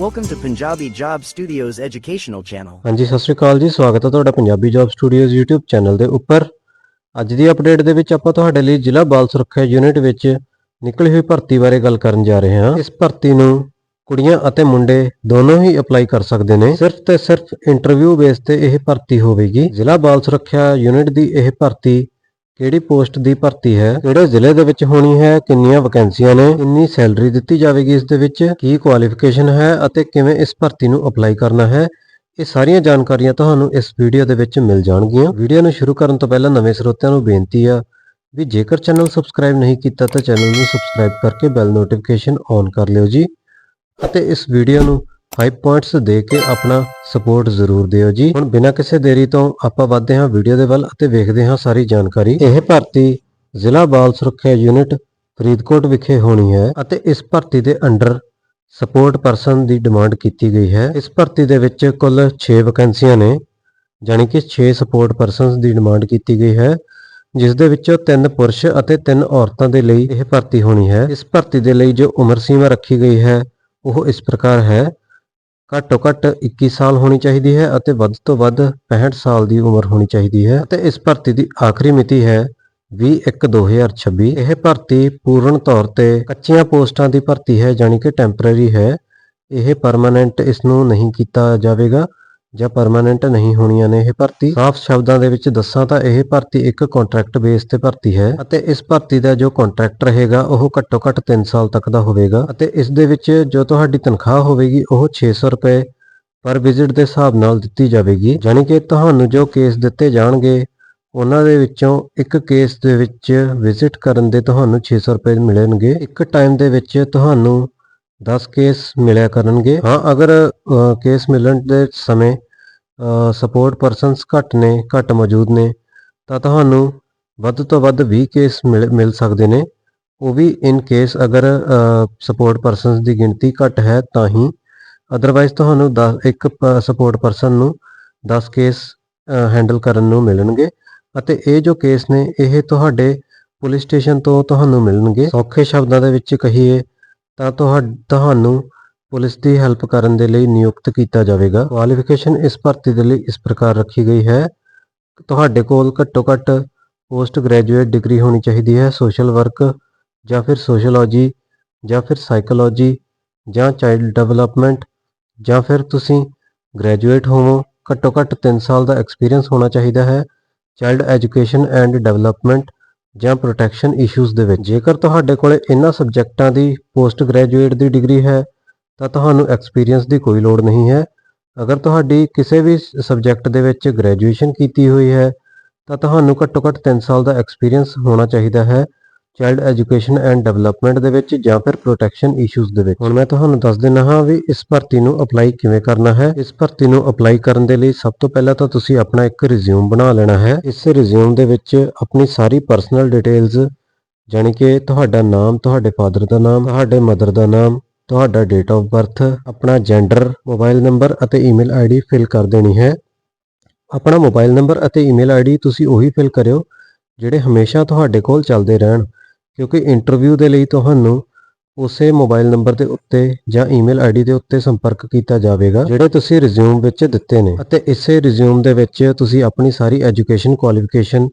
Welcome to Punjabi Job Studios educational channel. ਹਾਂਜੀ, ਸਤਿ ਸ਼੍ਰੀ ਅਕਾਲ ਜੀ, ਸਵਾਗਤ ਹੈ ਤੁਹਾਡਾ Punjabi job studios YouTube channel ਦੇ ਉੱਪਰ। ਅੱਜ ਦੀ ਅਪਡੇਟ ਦੇ ਵਿੱਚ ਆਪਾਂ ਤੁਹਾਡੇ ਲਈ ਜ਼ਿਲ੍ਹਾ ਬਾਲ ਸੁਰੱਖਿਆ ਯੂਨਿਟ ਵਿੱਚ ਨਿਕਲੀ ਹੋਈ ਭਰਤੀ ਬਾਰੇ ਗੱਲ ਕਰਨ ਜਾ ਰਹੇ ਹਾਂ। ਇਸ ਭਰਤੀ ਨੂੰ ਕੁੜੀਆਂ ਅਤੇ ਮੁੰਡੇ ਦੋਨੋਂ ਹੀ ਅਪਲਾਈ ਕਰ ਸਕਦੇ ਨੇ। ਸਿਰਫ ਤੇ ਸਿਰਫ ਇੰਟਰਵਿਊ ਬੇਸ ਤੇ ਇਹ ਭਰਤੀ ਹੋਵੇਗੀ। ਜ਼ਿਲ੍ਹਾ ਬਾਲ ਸੁਰੱਖਿਆ ਯੂਨਿਟ ਦੀ ਇਹ ਭਰਤੀ ਕਿਹੜੀ ਪੋਸਟ ਦੀ ਭਰਤੀ ਹੈ? ਕਿਹੜੇ ਜ਼ਿਲ੍ਹੇ ਦੇ ਵਿੱਚ ਹੋਣੀ ਹੈ? ਕਿੰਨੀਆਂ ਵੈਕੈਂਸੀਆਂ ਨੇ? ਕਿੰਨੀ ਸੈਲਰੀ ਦਿੱਤੀ ਜਾਵੇਗੀ ਇਸ ਦੇ ਵਿੱਚ? ਕੀ ਕੁਆਲੀਫਿਕੇਸ਼ਨ ਹੈ ਅਤੇ ਕਿਵੇਂ ਇਸ ਭਰਤੀ ਨੂੰ ਅਪਲਾਈ ਕਰਨਾ ਹੈ? ਇਹ ਸਾਰੀਆਂ ਜਾਣਕਾਰੀਆਂ ਤੁਹਾਨੂੰ ਇਸ ਵੀਡੀਓ ਦੇ ਵਿੱਚ ਮਿਲ ਜਾਣਗੀਆਂ। ਵੀਡੀਓ ਨੂੰ ਸ਼ੁਰੂ ਕਰਨ ਤੋਂ ਪਹਿਲਾਂ ਨਵੇਂ ਸਰੋਤਿਆਂ ਨੂੰ ਬੇਨਤੀ ਆ ਵੀ ਜੇਕਰ ਚੈਨਲ ਸਬਸਕ੍ਰਾਈਬ ਨਹੀਂ ਕੀਤਾ ਤਾਂ ਚੈਨਲ ਨੂੰ ਸਬਸਕ੍ਰਾਈਬ ਕਰਕੇ ਬੈਲ ਨੋਟੀਫਿਕੇਸ਼ਨ ਔਨ ਕਰ ਲਿਓ ਜੀ ਅਤੇ ਇਸ ਵੀਡੀਓ ਨੂੰ 5 ਪੁਆਇੰਟਸ ਦੇ ਕੇ ਆਪਣਾ ਸਪੋਰਟ ਜ਼ਰੂਰ ਦਿਓ ਜੀ। ਹੁਣ ਬਿਨਾਂ ਕਿਸੇ ਦੇਰੀ ਤੋਂ ਆਪਾਂ ਵਧਦੇ ਹਾਂ ਵੀਡੀਓ ਦੇ ਵੱਲ ਅਤੇ ਵੇਖਦੇ ਹਾਂ ਸਾਰੀ ਜਾਣਕਾਰੀ। ਇਹ ਭਰਤੀ ਜ਼ਿਲ੍ਹਾ ਬਾਲ ਸੁਰੱਖਿਆ ਯੂਨਿਟ ਫਰੀਦਕੋਟ ਵਿਖੇ ਹੋਣੀ ਹੈ ਅਤੇ ਇਸ ਭਰਤੀ ਦੇ ਅੰਡਰ ਸਪੋਰਟ ਪਰਸਨ ਦੀ ਡਿਮਾਂਡ ਕੀਤੀ ਗਈ ਹੈ। ਇਸ ਭਰਤੀ ਦੇ ਵਿੱਚ ਕੁੱਲ 6 ਵੈਕੈਂਸੀਆਂ ਨੇ, ਜਾਣੀ ਕਿ 6 ਸਪੋਰਟ ਪਰਸਨਸ ਦੀ ਡਿਮਾਂਡ ਕੀਤੀ ਗਈ ਹੈ, ਜਿਸ ਦੇ ਵਿੱਚੋਂ 3 ਪੁਰਸ਼ ਅਤੇ 3 ਔਰਤਾਂ ਦੇ ਲਈ ਇਹ ਭਰਤੀ ਹੋਣੀ ਹੈ। ਇਸ ਭਰਤੀ ਦੇ ਲਈ ਜੋ ਉਮਰ ਸੀਮਾ ਰੱਖੀ ਗਈ ਹੈ, ਉਹ ਇਸ ਪ੍ਰਕਾਰ ਹੈ। ਘੱਟੋ ਘੱਟ 21 ਸਾਲ ਹੋਣੀ ਚਾਹੀਦੀ ਹੈ ਅਤੇ ਵੱਧ ਤੋਂ ਵੱਧ 65 ਸਾਲ ਦੀ ਉਮਰ ਹੋਣੀ ਚਾਹੀਦੀ ਹੈ ਅਤੇ ਇਸ ਭਰਤੀ ਦੀ ਆਖਰੀ ਮਿਤੀ ਹੈ 21/2026 ਇਹ ਭਰਤੀ ਪੂਰਨ ਤੌਰ ਤੇ ਕੱਚੀਆਂ ਪੋਸਟਾਂ ਦੀ ਭਰਤੀ ਹੈ, ਜਾਣੀ ਕਿ ਟੈਂਪਰੇਰੀ ਹੈ। ਇਹ ਪਰਮਾਨੈਂਟ ਇਸ ਨੂੰ ਨਹੀਂ ਕੀਤਾ ਜਾਵੇਗਾ। ਜਾਂ ਪਰਮਾਨੈਂਟ ਨਹੀਂ ਹੋਣੀਆਂ ਨੇ ਇਹ ਭਰਤੀ। ਸਾਫ਼ ਸ਼ਬਦਾਂ ਦੇ ਵਿੱਚ ਦੱਸਾਂ ਤਾਂ ਇਹ ਭਰਤੀ ਇੱਕ ਕੰਟਰੈਕਟ ਬੇਸ ਤੇ ਭਰਤੀ ਹੈ ਅਤੇ ਇਸ ਭਰਤੀ ਦਾ ਜੋ ਕੰਟਰੈਕਟ ਰਹੇਗਾ ਉਹ ਘੱਟੋ ਘੱਟ 3 ਸਾਲ ਤੱਕ ਦਾ ਹੋਵੇਗਾ ਅਤੇ ਇਸ ਦੇ ਵਿੱਚ ਜੋ ਤੁਹਾਡੀ ਤਨਖਾਹ ਹੋਵੇਗੀ ਉਹ 600 ਰੁਪਏ ਪਰ ਵਿਜ਼ਿਟ ਦੇ ਹਿਸਾਬ ਨਾਲ ਦਿੱਤੀ ਜਾਵੇਗੀ। ਯਾਨੀ ਕਿ ਤੁਹਾਨੂੰ ਜੋ ਕੇਸ ਦਿੱਤੇ ਜਾਣਗੇ, ਉਹਨਾਂ ਦੇ ਵਿੱਚੋਂ ਇੱਕ ਕੇਸ ਦੇ ਵਿੱਚ ਵਿਜ਼ਿਟ ਕਰਨ ਦੇ ਤੁਹਾਨੂੰ 600 ਰੁਪਏ ਮਿਲਣਗੇ। ਇੱਕ ਟਾਈਮ ਦੇ ਵਿੱਚ ਤੁਹਾਨੂੰ 10 ਕੇਸ ਮਿਲਿਆ ਕਰਨਗੇ। ਹਾਂ, ਅਗਰ ਕੇਸ ਮਿਲਣ ਦੇ ਸਮੇਂ ਸਪੋਰਟ ਪਰਸਨਸ ਘੱਟ ਨੇ, ਘੱਟ ਮੌਜੂਦ ਨੇ, ਤਾਂ ਤੁਹਾਨੂੰ ਵੱਧ ਤੋਂ ਵੱਧ 20 ਕੇਸ ਮਿਲ ਮਿਲ ਸਕਦੇ ਨੇ। ਉਹ ਵੀ ਇਨ ਕੇਸ ਅਗਰ ਸਪੋਰਟ ਪਰਸਨਸ ਦੀ ਗਿਣਤੀ ਘੱਟ ਹੈ ਤਾਂ ਹੀ। ਅਦਰਵਾਈਜ਼ ਤੁਹਾਨੂੰ 10 ਇੱਕ ਸਪੋਰਟ ਪਰਸਨ ਨੂੰ 10 ਕੇਸ ਹੈਂਡਲ ਕਰਨ ਨੂੰ ਮਿਲਣਗੇ। ਅਤੇ ਇਹ ਜੋ ਕੇਸ ਨੇ, ਇਹ ਤੁਹਾਡੇ ਪੁਲਿਸ ਸਟੇਸ਼ਨ ਤੋਂ ਤੁਹਾਨੂੰ ਮਿਲਣਗੇ। ਸੌਖੇ ਸ਼ਬਦਾਂ ਦੇ ਵਿੱਚ ਕਹੀਏ ਤਾਂ ਤੁਹਾ- ਤੁਹਾਨੂੰ ਪੁਲਿਸ ਦੀ ਹੈਲਪ ਕਰਨ ਦੇ ਲਈ ਨਿਯੁਕਤ ਕੀਤਾ ਜਾਵੇਗਾ। ਕੁਆਲੀਫਿਕੇਸ਼ਨ ਇਸ ਭਰਤੀ ਦੇ ਲਈ ਇਸ ਪ੍ਰਕਾਰ ਰੱਖੀ ਗਈ ਹੈ। ਤੁਹਾਡੇ ਕੋਲ ਘੱਟੋ ਘੱਟ ਪੋਸਟ ਗ੍ਰੈਜੂਏਟ ਡਿਗਰੀ ਹੋਣੀ ਚਾਹੀਦੀ ਹੈ। ਸੋਸ਼ਲ ਵਰਕ ਜਾਂ ਫਿਰ ਸੋਸ਼ੀਓਲੋਜੀ ਜਾਂ ਫਿਰ ਸਾਈਕੋਲੋਜੀ ਜਾਂ ਚਾਈਲਡ ਡਿਵੈਲਪਮੈਂਟ ਜਾਂ ਫਿਰ ਤੁਸੀਂ ਗ੍ਰੈਜੂਏਟ ਹੋਵੋ। ਘੱਟੋ ਘੱਟ 3 ਸਾਲ ਦਾ ਐਕਸਪੀਰੀਅੰਸ ਹੋਣਾ ਚਾਹੀਦਾ ਹੈ। ਚਾਈਲਡ ਐਜੂਕੇਸ਼ਨ ਐਂਡ ਡਿਵੈਲਪਮੈਂਟ ਜਾਂ ਪ੍ਰੋਟੈਕਸ਼ਨ ਇਸ਼ੂਜ਼ ਦੇ ਵਿੱਚ। ਜੇਕਰ ਤੁਹਾਡੇ ਕੋਲੇ ਇਹਨਾਂ ਸਬਜੈਕਟਾਂ ਦੀ ਪੋਸਟ ਗ੍ਰੈਜੂਏਟ ਦੀ ਡਿਗਰੀ ਹੈ, ਤਾਂ ਤੁਹਾਨੂੰ ਐਕਸਪੀਰੀਅੰਸ ਦੀ ਕੋਈ ਲੋੜ ਨਹੀਂ ਹੈ। ਅਗਰ ਤੁਹਾਡੀ ਕਿਸੇ ਵੀ ਸਬਜੈਕਟ ਦੇ ਵਿੱਚ ਗ੍ਰੈਜੂਏਸ਼ਨ ਕੀਤੀ ਹੋਈ ਹੈ, ਤਾਂ ਤੁਹਾਨੂੰ ਘੱਟੋ ਘੱਟ 3 ਸਾਲ ਦਾ ਐਕਸਪੀਰੀਅੰਸ ਹੋਣਾ ਚਾਹੀਦਾ ਹੈ। ਚਾਈਲਡ ਐਜੂਕੇਸ਼ਨ ਐਂਡ ਡਿਵੈਲਪਮੈਂਟ ਦੇ ਵਿੱਚ ਜਾਂ ਫਿਰ ਪ੍ਰੋਟੈਕਸ਼ਨ ਇਸ਼ੂਜ਼ ਦੇ ਵਿੱਚ। ਹੁਣ ਮੈਂ ਤੁਹਾਨੂੰ ਦੱਸ ਦਿੰਦਾ ਹਾਂ ਵੀ ਇਸ ਭਰਤੀ ਨੂੰ ਅਪਲਾਈ ਕਿਵੇਂ ਕਰਨਾ ਹੈ। ਇਸ ਭਰਤੀ ਨੂੰ ਅਪਲਾਈ ਕਰਨ ਦੇ ਲਈ ਸਭ ਤੋਂ ਪਹਿਲਾਂ ਤਾਂ ਤੁਸੀਂ ਆਪਣਾ ਇੱਕ ਰਿਜ਼ਿਊਮ ਬਣਾ ਲੈਣਾ ਹੈ। ਇਸ ਰਿਜ਼ਿਊਮ ਦੇ ਵਿੱਚ ਆਪਣੀ ਸਾਰੀ ਪਰਸਨਲ ਡਿਟੇਲਸ ਜਾਣੀ ਕਿ ਤੁਹਾਡਾ ਨਾਮ, ਤੁਹਾਡੇ ਫਾਦਰ ਦਾ ਨਾਮ, ਤੁਹਾਡੇ ਮਦਰ ਦਾ ਨਾਮ, ਤੁਹਾਡਾ ਡੇਟ ਆਫ ਬਰਥ ਆਪਣਾ ਜੈਂਡਰ ਮੋਬਾਈਲ ਨੰਬਰ ਅਤੇ ਈਮੇਲ ਆਈਡੀ ਫਿਲ ਕਰ ਦੇਣੀ ਹੈ। ਆਪਣਾ ਮੋਬਾਈਲ ਨੰਬਰ ਅਤੇ ਈਮੇਲ ਆਈਡੀ ਤੁਸੀਂ ਉਹੀ ਫਿਲ ਕਰਿਓ, ਜਿਹੜੇ ਹਮੇਸ਼ਾ ਤੁਹਾਡੇ ਕੋਲ ਚੱਲਦੇ ਰਹਿਣ। ਕਿਉਂਕਿ ਇੰਟਰਵਿਊ ਦੇ ਲਈ ਤੁਹਾਨੂੰ ਉਸੇ ਮੋਬਾਈਲ ਨੰਬਰ ਦੇ ਉੱਤੇ ਜਾਂ ਈਮੇਲ ਆਈਡੀ ਦੇ ਉੱਤੇ ਸੰਪਰਕ ਕੀਤਾ ਜਾਵੇਗਾ, ਜਿਹੜੇ ਤੁਸੀਂ ਰਿਜ਼ਿਊਮ ਵਿੱਚ ਦਿੱਤੇ ਨੇ। ਅਤੇ ਇਸੇ ਰਿਜ਼ਿਊਮ ਦੇ ਵਿੱਚ ਤੁਸੀਂ ਆਪਣੀ ਸਾਰੀ ਐਜੂਕੇਸ਼ਨ ਕੁਆਲੀਫਿਕੇਸ਼ਨ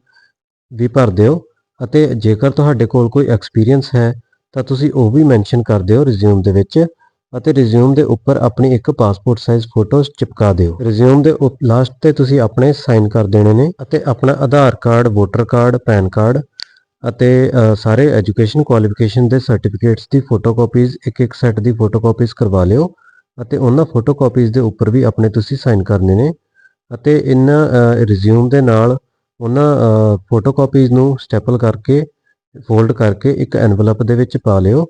ਵੀ ਭਰ ਦਿਓ ਅਤੇ ਜੇਕਰ ਤੁਹਾਡੇ ਕੋਲ ਕੋਈ ਐਕਸਪੀਰੀਅੰਸ ਹੈ, ਤਾਂ ਤੁਸੀਂ ਉਹ ਵੀ ਮੈਂਸ਼ਨ ਕਰ ਦਿਓ ਰਿਜ਼ਿਊਮ ਦੇ ਵਿੱਚ। ਅਤੇ ਰਿਜ਼ਿਊਮ ਦੇ ਉੱਪਰ ਆਪਣੀ ਇੱਕ ਪਾਸਪੋਰਟ ਸਾਈਜ਼ ਫੋਟੋ ਚਿਪਕਾ ਦਿਓ। ਰਿਜ਼ਿਊਮ ਦੇ ਲਾਸਟ ਤੇ ਤੁਸੀਂ ਆਪਣੇ ਸਾਈਨ ਕਰ ਦੇਣੇ ਨੇ। ਅਤੇ ਆਪਣਾ Aadhaar card voter card PAN card ਅਤੇ ਸਾਰੇ ਐਜੂਕੇਸ਼ਨ ਕੁਆਲੀਫਿਕੇਸ਼ਨ ਦੇ ਸਰਟੀਫਿਕੇਟਸ ਦੀ ਫੋਟੋਕਾਪੀਜ਼ ਇੱਕ ਇੱਕ ਸੈੱਟ ਦੀ ਫੋਟੋਕਾਪੀਜ਼ ਕਰਵਾ ਲਿਓ ਅਤੇ ਉਹਨਾਂ ਫੋਟੋਕਾਪੀਜ਼ ਦੇ ਉੱਪਰ ਵੀ ਆਪਣੇ ਤੁਸੀਂ ਸਾਈਨ ਕਰਨੇ ਨੇ ਅਤੇ ਇਹਨਾਂ ਰਿਜ਼ਿਊਮ ਦੇ ਨਾਲ ਉਹਨਾਂ ਫੋਟੋਕਾਪੀਜ਼ ਨੂੰ ਸਟੈਪਲ ਕਰਕੇ, ਫੋਲਡ ਕਰਕੇ ਇੱਕ ਐਨਵਲਪ ਦੇ ਵਿੱਚ ਪਾ ਲਿਓ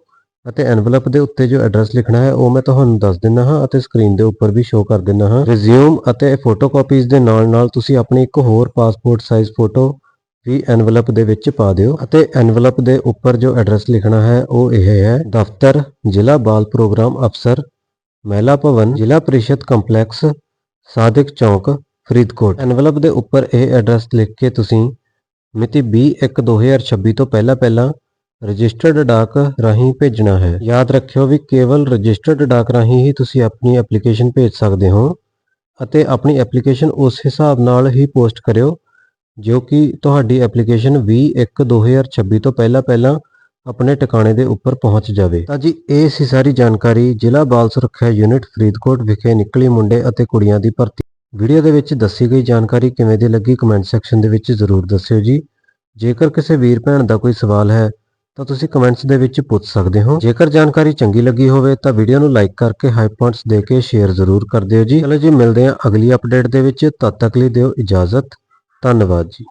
ਅਤੇ ਐਨਵਲਪ ਦੇ ਉੱਤੇ ਜੋ ਐਡਰੈਸ ਲਿਖਣਾ ਹੈ ਉਹ ਮੈਂ ਤੁਹਾਨੂੰ ਦੱਸ ਦਿੰਦਾ ਹਾਂ ਅਤੇ ਸਕਰੀਨ ਦੇ ਉੱਪਰ ਵੀ ਸ਼ੋਅ ਕਰ ਦਿੰਦਾ ਹਾਂ। ਰਿਜ਼ਿਊਮ ਅਤੇ ਫੋਟੋਕਾਪੀਜ਼ ਦੇ ਨਾਲ ਨਾਲ ਤੁਸੀਂ ਆਪਣੀ ਇੱਕ ਹੋਰ ਪਾਸਪੋਰਟ ਸਾਈਜ਼ ਫੋਟੋ ਵੀ ਐਨਵਲਪ ਦੇ ਵਿੱਚ ਪਾ ਦਿਓ ਅਤੇ ਐਨਵਲਪ ਦੇ ਉੱਪਰ ਜੋ ਐਡਰੈਸ ਲਿਖਣਾ ਹੈ, ਉਹ ਇਹ ਹੈ, ਦਫ਼ਤਰ, ਜ਼ਿਲ੍ਹਾ ਬਾਲ ਪ੍ਰੋਗਰਾਮ ਅਫਸਰ, ਮਹਿਲਾ ਭਵਨ, ਜ਼ਿਲ੍ਹਾ ਪ੍ਰੀਸ਼ਦ ਕੰਪਲੈਕਸ, ਸਾਦਿਕ ਚੌਕ, ਫਰੀਦਕੋਟ। ਐਨਵਲਪ ਦੇ ਉੱਪਰ ਇਹ ਐਡਰੈਸ ਲਿਖ ਕੇ ਤੁਸੀਂ ਮਿਤੀ 20/1/2026 ਤੋਂ ਪਹਿਲਾਂ ਪਹਿਲਾਂ ਰਜਿਸਟਰਡ ਡਾਕ ਰਾਹੀਂ ਭੇਜਣਾ ਹੈ। ਯਾਦ ਰੱਖਿਓ ਵੀ ਕੇਵਲ ਰਜਿਸਟਰਡ ਡਾਕ ਰਾਹੀਂ ਹੀ ਤੁਸੀਂ ਆਪਣੀ ਐਪਲੀਕੇਸ਼ਨ ਭੇਜ ਸਕਦੇ ਹੋ ਅਤੇ ਆਪਣੀ ਐਪਲੀਕੇਸ਼ਨ ਉਸ ਹਿਸਾਬ ਨਾਲ ਹੀ ਪੋਸਟ ਕਰਿਓ ਜੋ ਕਿ ਤੁਹਾਡੀ ਐਪਲੀਕੇਸ਼ਨ 20/1/2026 ਤੋਂ ਪਹਿਲਾਂ ਪਹਿਲਾਂ ਆਪਣੇ ਟਿਕਾਣੇ ਦੇ ਉੱਪਰ ਪਹੁੰਚ ਜਾਵੇ। ਤਾਂ ਜੀ, ਇਹ ਸੀ ਸਾਰੀ ਜਾਣਕਾਰੀ। ਜ਼ਿਲ੍ਹਾ ਬਾਲ ਸੁਰੱਖਿਆ ਯੂਨਿਟ ਫਰੀਦਕੋਟ ਵਿਖੇ ਨਿਕਲੀ ਮੁੰਡੇ ਅਤੇ ਕੁੜੀਆਂ ਦੀ ਭਰਤੀ। ਵੀਡੀਓ ਦੇ ਵਿੱਚ ਦੱਸੀ ਗਈ ਜਾਣਕਾਰੀ ਕਿਵੇਂ ਦੀ ਲੱਗੀ ਕਮੈਂਟ ਸੈਕਸ਼ਨ ਦੇ ਵਿੱਚ ਜ਼ਰੂਰ ਦੱਸਿਓ ਜੀ। ਜੇਕਰ ਕਿਸੇ ਵੀਰ ਭੈਣ ਦਾ ਕੋਈ ਸਵਾਲ ਹੈ, ਤਾਂ ਤੁਸੀਂ ਕਮੈਂਟਸ ਦੇ ਵਿੱਚ ਪੁੱਛ ਸਕਦੇ ਹੋ। ਜੇਕਰ ਜਾਣਕਾਰੀ ਚੰਗੀ ਲੱਗੀ ਹੋਵੇ, ਤਾਂ ਵੀਡੀਓ ਨੂੰ ਲਾਈਕ ਕਰਕੇ ਹਾਈ ਪੁਆਇੰਟਸ ਦੇ ਕੇ ਸ਼ੇਅਰ ਜ਼ਰੂਰ ਕਰ ਦਿਓ ਜੀ। ਚਲੋ ਜੀ, ਮਿਲਦੇ ਹਾਂ ਅਗਲੀ ਅਪਡੇਟ ਦੇ ਵਿੱਚ। ਤਦ ਤੱਕ ਲਈ ਦਿਓ ਇਜਾਜ਼ਤ। ਧੰਨਵਾਦ ਜੀ।